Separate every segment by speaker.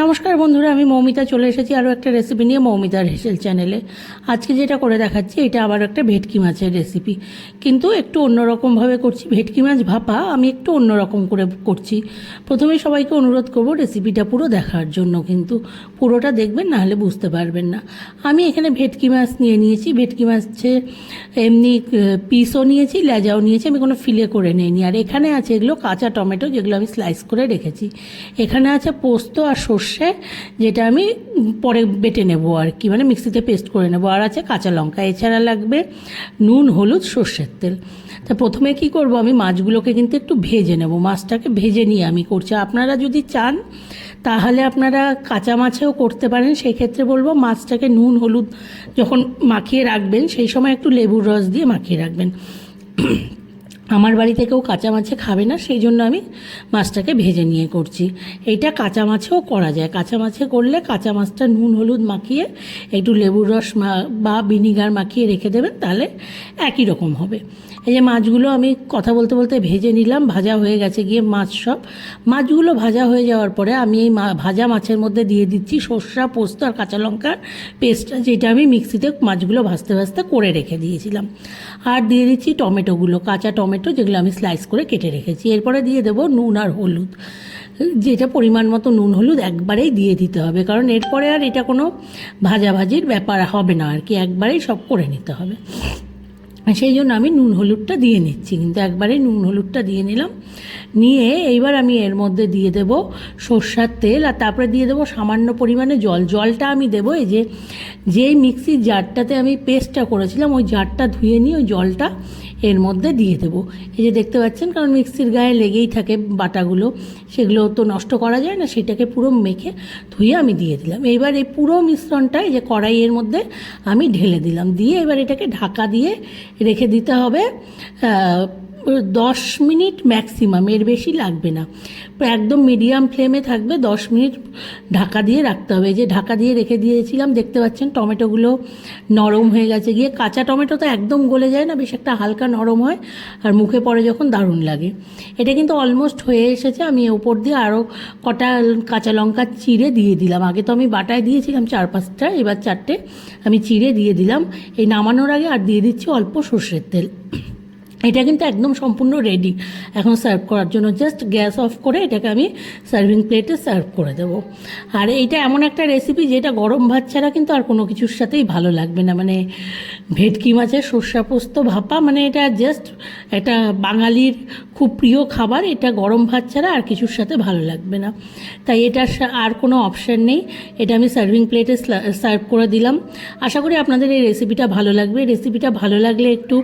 Speaker 1: নমস্কার বন্ধুরা, আমি মৌমিতা চলে এসেছি আরও একটা রেসিপি নিয়ে মৌমিতার হেসেল চ্যানেলে আজকে যেটা করে দেখাচ্ছি, এটা আবার একটা ভেটকি মাছের রেসিপি কিন্তু একটু অন্যরকমভাবে করছি, ভেটকি মাছ ভাপা, আমি একটু অন্যরকম করে করছি। প্রথমে সবাইকে অনুরোধ করব রেসিপিটা পুরো দেখার জন্য, কিন্তু পুরোটা দেখবেন, না হলে বুঝতে পারবেন না। আমি এখানে ভেটকি মাছ নিয়ে নিয়েছি, ভেটকি মাছের এমনি পিসও নিয়েছি, লেজাও নিয়েছি, আমি কোনো ফিলে করে নিইনি। আর এখানে আছে এগুলো কাঁচা টমেটো, যেগুলো আমি স্লাইস করে রেখেছি। এখানে আছে পোস্ত আর সর্ষে, যেটা আমি পরে বেটে নেব আর কি মানে মিক্সিতে পেস্ট করে নেব। আর আছে কাঁচা লঙ্কা, এছাড়া লাগবে নুন, হলুদ, সর্ষের তেল। তা প্রথমে কি করব আমি? মাছগুলোকে কিন্তু একটু ভেজে নেব। মাছটাকে ভেজে নিয়ে আমি করছি। আপনারা যদি চান, তাহলে আপনারা কাঁচা মাছেও করতে পারেন। সেই ক্ষেত্রে বলব মাছটাকে নুন, হলুদ যখন মাখিয়ে রাখবেন, সেই সময় একটু লেবুর রস দিয়ে মাখিয়ে রাখবেন। আমার বাড়িতে কেউ কাঁচা মাছে খাবে না, সেই জন্য আমি মাছটাকে ভেজে নিয়ে করছি। এইটা কাঁচা মাছেও করা যায়। কাঁচা মাছে করলে কাঁচা মাছটা নুন, হলুদ মাখিয়ে, একটু লেবুর রস বা ভিনিগার মাখিয়ে রেখে দেবেন, তাহলে একই রকম হবে। এই যে মাছগুলো আমি কথা বলতে বলতে ভেজে নিলাম, ভাজা হয়ে গেছে গিয়ে মাছ সব। মাছগুলো ভাজা হয়ে যাওয়ার পরে আমি এই ভাজা মাছের মধ্যে দিয়ে দিচ্ছি সর্ষা, পোস্ত আর কাঁচা লঙ্কার পেস্টটা যেটা আমি মিক্সিতে মাছগুলো ভাজতে ভাজতে করে রেখে দিয়েছিলাম। আর দিয়ে দিচ্ছি টমেটোগুলো, কাঁচা টমেটো যেগুলো আমি স্লাইস করে কেটে রেখেছি। এরপরে দিয়ে দেবো নুন আর হলুদ। যেটা পরিমাণ মতো নুন হলুদ একবারেই দিয়ে দিতে হবে। কারণ এরপরে আর এটা কোনো ভাজাভাজির ব্যাপার হবে না আর কি। একবারেই সব করে নিতে হবে। সেই জন্য আমি নুন হলুদটা দিয়ে নিচ্ছি। কিন্তু একবারে নুন হলুদটা দিয়ে নিলাম। নিয়ে এইবার আমি এর মধ্যে দিয়ে দেব সর্ষার তেল আর তারপরে দিয়ে দেবো সামান্য পরিমাণে জল। জলটা আমি দেবো এই যে, যেই মিক্সির জারটাতে আমি পেস্টটা করেছিলাম, ওই জারটা ধুয়ে নিয়ে ওই জলটা এর মধ্যে দিয়ে দেবো। এই যে দেখতে পাচ্ছেন, কারণ মিক্সির গায়ে লেগেই থাকে বাটাগুলো। সেগুলো তো নষ্ট করা যায় না, সেটাকে পুরো মেখে ধুয়ে আমি দিয়ে দিলাম। এইবার এই পুরো মিশ্রণটা এই যে কড়াইয়ের মধ্যে আমি ঢেলে দিলাম। দিয়ে এবার এটাকে ঢাকা দিয়ে রেখে দিতে হবে দশ মিনিট ম্যাক্সিমাম এর বেশি লাগবে না। একদম মিডিয়াম ফ্লেমে থাকবে, দশ মিনিট ঢাকা দিয়ে রাখতে হবে। যে ঢাকা দিয়ে রেখে দিয়েছিলাম, দেখতে পাচ্ছেন টমেটোগুলো নরম হয়ে গেছে। গিয়ে কাঁচা টমেটো তো একদম গলে যায় না, বেশ একটা হালকা নরম হয়, আর মুখে পড়ে যখন দারুণ লাগে। এটা কিন্তু অলমোস্ট হয়ে এসেছে। আমি ওপর দিয়ে আরও কটা কাঁচা লঙ্কা চিড়ে দিয়ে দিলাম। আগে তো আমি বাটায় দিয়েছিলাম চার পাঁচটা, এবার চারটে আমি চিড়ে দিয়ে দিলাম। এই নামানোর আগে আর দিয়ে দিচ্ছি অল্প সর্ষের তেল। এটা কিন্তু একদম সম্পূর্ণ রেডি এখন সার্ভ করার জন্য জাস্ট গ্যাস অফ করে এটাকে আমি সার্ভিং প্লেটে সার্ভ করে দেবো। আর এইটা এমন একটা রেসিপি যেটা গরম ভাত ছাড়া কিন্তু আর কোনো কিছুর সাথেই ভালো লাগবে না। মানে ভেটকি মাছের সর্ষা পোস্ত ভাপা মানে এটা জাস্ট একটা বাঙালির খুব প্রিয় খাবার, এটা গরম ভাত ছাড়া আর কিছুর সাথে ভালো লাগবে না। তাই এটার আর কোনো অপশান নেই। এটা আমি সার্ভিং প্লেটে সার্ভ করে দিলাম। আশা করি আপনাদের এই রেসিপিটা ভালো লাগবে। রেসিপিটা ভালো লাগলে একটু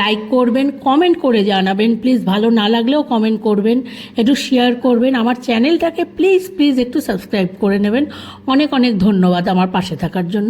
Speaker 1: লাইক করবেন কমেন্ট করে জানাবেন। প্লিজ ভালো না লাগলেও কমেন্ট করবেন। একটু শেয়ার করবেন। আমার চ্যানেলটাকে প্লিজ প্লিজ একটু সাবস্ক্রাইব করে নেবেন। অনেক অনেক ধন্যবাদ আমার পাশে থাকার জন্য।